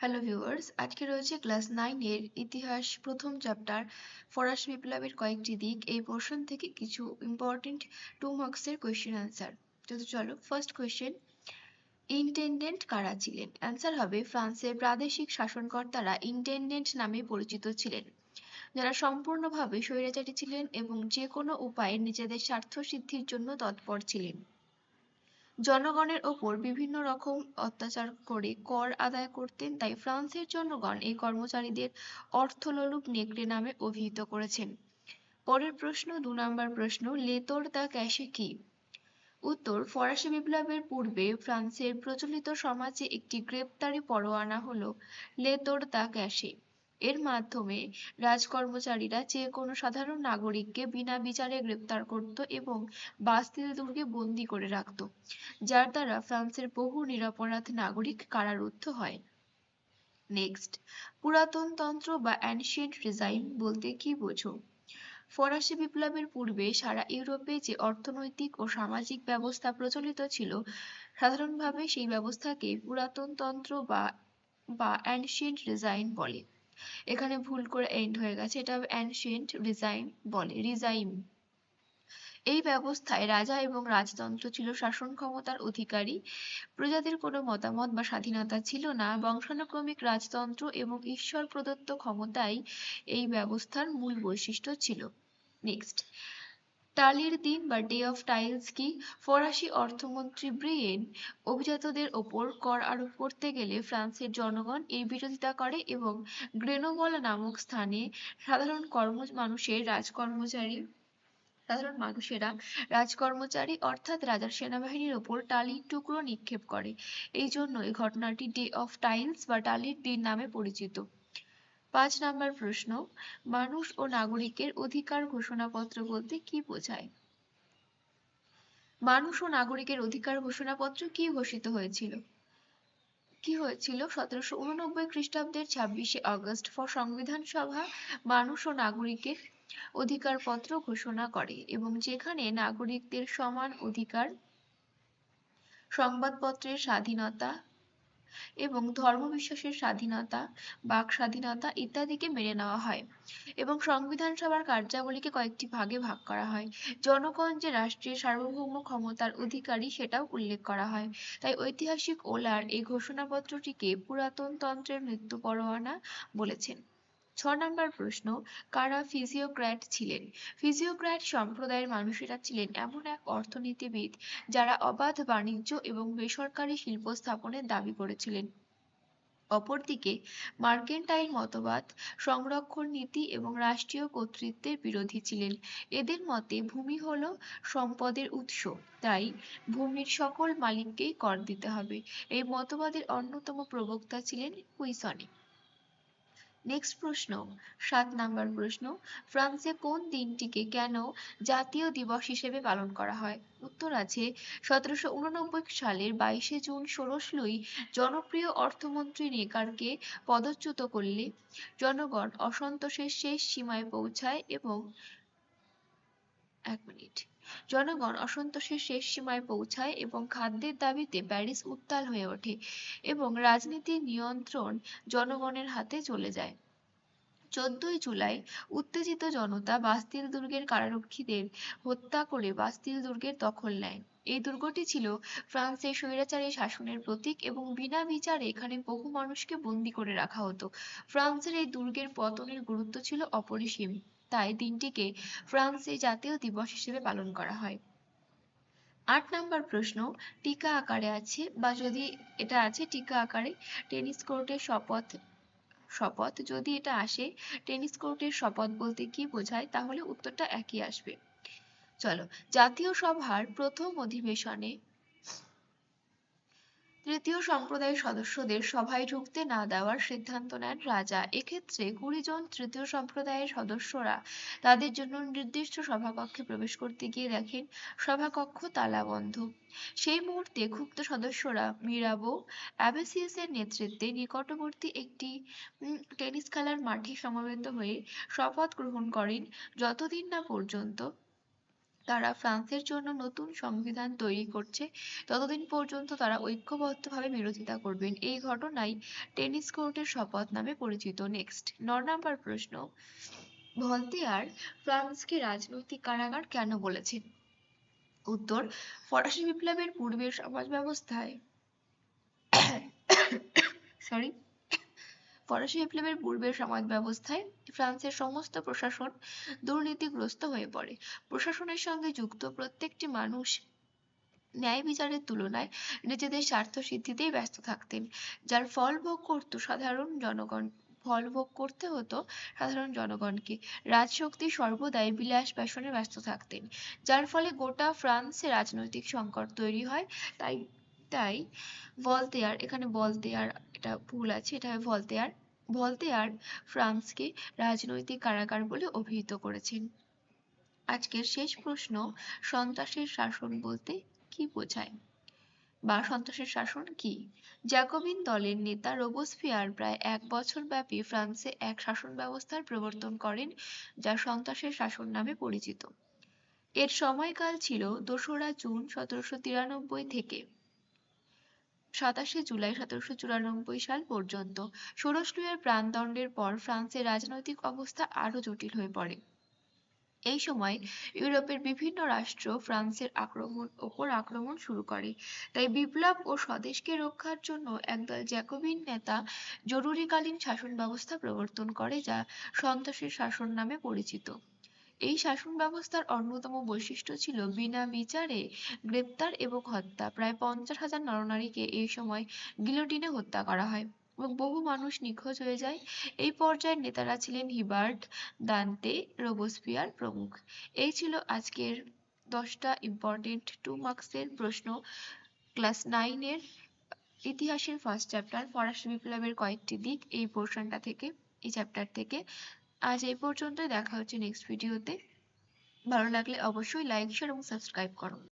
Hello viewers আজকে রয়েছে class নাইনের ইতিহাস প্রথম চ্যাপ্টার ফরাসি বিপ্লবের কয়েকটি দিক, এই পোর্শন থেকে কিছু ইম্পর্টেন্ট টু মার্কসের কোয়েশ্চেন অ্যান্সার তো চলো ফার্স্ট কোয়েশ্চেন ইন্টেন্ডেন্ট কারা ছিলেন? অ্যান্সার হবে ফ্রান্সের প্রাদেশিক শাসনকর্তারা ইন্টেন্ডেন্ট নামে পরিচিত ছিলেন। যারা সম্পূর্ণভাবে স্বৈরাচারী ছিলেন এবং যে কোনো উপায়ে নিজেদের স্বার্থ সিদ্ধির জন্য তৎপর ছিলেন। জনগণের ওপর বিভিন্ন রকম অত্যাচার করে কর আদায় করতেন, তাই ফ্রান্সের জনগণ এই কর্মচারীদের অর্থলোলুপ নেকড়ে নামে অভিহিত করেছেন। পরের প্রশ্ন, দু নম্বর প্রশ্ন, লেতর দ্য ক্যাশে কি? উত্তর, ফরাসি বিপ্লবের পূর্বে ফ্রান্সের প্রচলিত সমাজে একটি গ্রেপ্তারি পরোয়ানা হল লেতর দ্য ক্যাশে। এর মাধ্যমে রাজকর্মচারীরা যে কোনো সাধারণ নাগরিককে বিনা বিচারে গ্রেপ্তার করত এবং বাস্তিল দুর্গে বন্দি করে রাখত, যার দ্বারা ফ্রান্সের বহু নিরপরাধ নাগরিক কারারুদ্ধ হয়। নেক্সট পুরাতন তন্ত্র বা অ্যানশিয়েন্ট রিজাইম বলতে কি বোঝো? ফরাসি বিপ্লবের পূর্বে সারা ইউরোপে যে অর্থনৈতিক ও সামাজিক ব্যবস্থা প্রচলিত ছিল, সাধারণভাবে সেই ব্যবস্থাকে পুরাতন তন্ত্র বা বা অ্যানশিয়েন্ট রিজাইন বলে। এখানে ভুল করে এন্ড হয়ে গেছে। এটা অ্যানশিয়েন্ট রিজাইন বলে রিজাইম এই ব্যবস্থায় রাজা এবং রাজতন্ত্র ছিল শাসন ক্ষমতার অধিকারী। প্রজাদের কোনো মতামত বা স্বাধীনতা ছিল না। বংশানুক্রমিক রাজতন্ত্র এবং ঈশ্বর প্রদত্ত ক্ষমতাই এই ব্যবস্থার মূল বৈশিষ্ট্য ছিল। নেক্সট টালির দিন বা ডে অফ টাইলস কি? ফরাসি অর্থমন্ত্রী ব্রিয়েন অভিজাতদের ওপর কর আরোপ করতে গেলে ফ্রান্সের জনগণ এর বিরোধিতা করে এবং গ্রেনোবল নামক স্থানে সাধারণ কর্ম মানুষের রাজকর্মচারী, সাধারণ মানুষেরা রাজকর্মচারী অর্থাৎ রাজার সেনাবাহিনীর ওপর টালির টুকরো নিক্ষেপ করে। এই জন্য এই ঘটনাটি ডে অফ টাইলস বা টালির দিন নামে পরিচিত। পাঁচ নাম্বার প্রশ্ন, মানুষ ও নাগরিকের অধিকার ঘোষণাপত্র বলতে কি বোঝায়? মানুষ ও নাগরিকের অধিকার ঘোষণাপত্র কি ঘোষিত হয়েছিল? কি হয়েছিল? সতেরোশো উননব্বই খ্রিস্টাব্দের ছাব্বিশে আগস্ট ফর সংবিধান সভা মানুষ ও নাগরিকের অধিকারপত্র ঘোষণা করে এবং যেখানে নাগরিকদের সমান অধিকার, সংবাদপত্রের স্বাধীনতা এবং ধর্ম বিশ্বাসের স্বাধীনতা, বাক স্বাধীনতা ইত্যাদিকে মেনে নেওয়া হয় এবং সংবিধান সভার কার্যাবলীকে কয়েকটি ভাগে ভাগ করা হয়। জনগণ যে রাষ্ট্রের সার্বভৌম ক্ষমতার অধিকারী সেটাও উল্লেখ করা হয়। তাই ঐতিহাসিক ওলার এই ঘোষণাপত্রটিকে পুরাতন তন্ত্রের মৃত্যু পরোয়ানা বলেছেন। ছ নম্বর প্রশ্ন, কারা ফিজিওক্র্যাট ছিলেন? ফিজিওক্র্যাট সম্প্রদায়ের মানুষেরা ছিলেন এমন এক অর্থনীতিবিদ যারা অবাধ বাণিজ্য এবং বেসরকারি শিল্প স্থাপনের দাবি করেছিলেন। অপরদিকে, মার্কেন্টাইল মতবাদ, সংরক্ষণ নীতি এবং রাষ্ট্রীয় কর্তৃত্বের বিরোধী ছিলেন। এদের মতে ভূমি হল সম্পদের উৎস, তাই ভূমির সকল মালিককেই কর দিতে হবে। এই মতবাদের অন্যতম প্রবক্তা ছিলেন কুইসনে নেক্সট প্রশ্ন, সাত নাম্বার প্রশ্ন, ফ্রান্সে কোন দিনটিকে কেন জাতীয় দিবস হিসেবে পালন করা হয়? উত্তর আছে, সতেরোশো উননব্বই সালের বাইশে জুন ষোড়শ জনপ্রিয় অর্থমন্ত্রী নেকারকে পদচ্যুত করলে জনগণ অসন্তোষের শেষ সীমায় পৌঁছায় এবং এক মিনিট। জনগণ অসন্তোষের শেষ সীমায় পৌঁছায় এবং খাদ্যের দাবিতে প্যারিস উত্তাল হয়ে ওঠে এবং রাজনীতির নিয়ন্ত্রণ জনগণের হাতে চলে যায়। চোদ্দই জুলাই উত্তেজিত জনতা বাস্তিল দুর্গের কারারক্ষীদের হত্যা করে বাস্তিল দুর্গের দখল নেয়। এই দুর্গটি ছিল ফ্রান্সের স্বৈরাচারী শাসনের প্রতীক এবং বিনা বিচারে এখানে বহু মানুষকে বন্দী করে রাখা হতো। ফ্রান্সের এই দুর্গের পতনের গুরুত্ব ছিল অপরিসীম। তাই দিনটিকে ফ্রান্সে জাতীয় দিবস হিসেবে পালন করা হয়। আট নাম্বার প্রশ্ন, টিকা আকারে আছে বা যদি এটা আছে টিকা আকারে টেনিস কোর্টের শপথ শপথ। যদি এটা আসে টেনিস কোর্টের শপথ বলতে কি বোঝায়? তাহলে উত্তরটা একই আসবে। চলো, জাতীয় সভার প্রথম অধিবেশনে তৃতীয় সম্প্রদায়ের সদস্যদের সভায় ঢুকতে না দেওয়ার সিদ্ধান্ত নেন রাজা। এক্ষেত্রে কুড়ি জন তৃতীয় সম্প্রদায়ের সদস্যরা তাদের জন্য নির্দিষ্ট সভাকক্ষে প্রবেশ করতে গিয়ে দেখেন, সভাকক্ষ তালাবন্ধ। সেই মুহূর্তে ক্ষুব্ধ সদস্যরা মিরাবো অ্যাবেসিয়াসের নেতৃত্বে নিকটবর্তী একটি টেনিস খেলার মাঠে সমবেত হয়ে শপথ গ্রহণ করেন। যতদিন না পর্যন্ত তারা ফ্রান্সের জন্য নতুন সংবিধান তৈরি করছে, ততদিন পর্যন্ত তারা ঐক্যবদ্ধভাবে বিরোধিতা করবেন। এই ঘটনাই টেনিস কোর্টের শপথ নামে পরিচিত। নেক্সট ন নম্বর প্রশ্ন। ভলতেয়ার ফ্রান্সকে রাজনৈতিক কারাগার কেন বলেছেন? উত্তর, ফরাসি বিপ্লবের পূর্বের সমাজ ব্যবস্থায়। সরি ফরাসি বিপ্লবের পূর্বের সমাজ ব্যবস্থায় ফ্রান্সের সমস্ত প্রশাসন দুর্নীতিগ্রস্ত হয়ে পড়ে। প্রশাসনের সঙ্গে যুক্ত প্রত্যেকটি মানুষ ন্যায় বিচারের তুলনায় নিজেদের স্বার্থ সিদ্ধিতেই ব্যস্ত থাকতেন, যার ফল ভোগ করত সাধারণ জনগণ, ফল ভোগ করতে হতো সাধারণ জনগণকে। রাজশক্তি সর্বদাই বিলাস ব্যসনে ব্যস্ত থাকতেন, যার ফলে গোটা ফ্রান্সে রাজনৈতিক সংকট তৈরি হয়, তাই তাই ভলতেয়ার এখানে বলতেয়ার এটা ভুল আছে, এটা ভলতেয়ার ভলতেয়ার ফ্রান্সকে রাজনৈতিক কারাগার বলে অভিহিত করেছেন। আজকের শেষ প্রশ্ন, সন্ত্রাসের শাসন বলতে কি বোঝায়? বা সন্ত্রাসের শাসন কি? জ্যাকোবিন দলের নেতা রোবোস্ফিয়ার প্রায় এক বছর ব্যাপী ফ্রান্সে এক শাসন ব্যবস্থার প্রবর্তন করেন, যা সন্ত্রাসের শাসন নামে পরিচিত। এর সময়কাল ছিল দোসরা জুন সতেরোশো তিরানব্বই থেকে। সাতাশে জুলাই সতেরোশো চুরানব্বই সাল পর্যন্ত ষোড়শ লুইয়ের প্রাণদণ্ডের পর ফ্রান্সের রাজনৈতিক অবস্থা আরও জটিল হয়ে পড়ে। এই সময় ইউরোপের বিভিন্ন রাষ্ট্র ফ্রান্সের আক্রমণ ওপর আক্রমণ শুরু করে। তাই বিপ্লব ও স্বদেশকে রক্ষার জন্য একদল জ্যাকোবিন নেতা জরুরিকালীন শাসন ব্যবস্থা প্রবর্তন করে, যা সন্ত্রাসের শাসন নামে পরিচিত। এই শাসন ব্যবস্থার অন্যতম বৈশিষ্ট্য ছিল বিনা বিচারে গ্রেপ্তার এবং হত্যা। প্রায় পঞ্চাশ হাজার নরনারীকে এই সময় গিলোটিনে হত্যা করা হয় এবং বহু মানুষ নিখোঁজ হয়ে যায়। এই পর্যায়ের নেতারা ছিলেন হিবার্ট দান্তে রোবোস্পিয়ার প্রমুখ। এই ছিল আজকের দশটা ইম্পর্টেন্ট টু মার্কসের প্রশ্ন। ক্লাস নাইনের ইতিহাসের ফার্স্ট চ্যাপ্টার ফরাসি বিপ্লবের কয়েকটি দিক এই পোর্শনটা থেকে, এই চ্যাপ্টার থেকে। আজ এই পর্যন্তই। দেখা হচ্ছে নেক্সট ভিডিওতে ভালো লাগলে অবশ্যই লাইক শেয়ার এবং সাবস্ক্রাইব করো।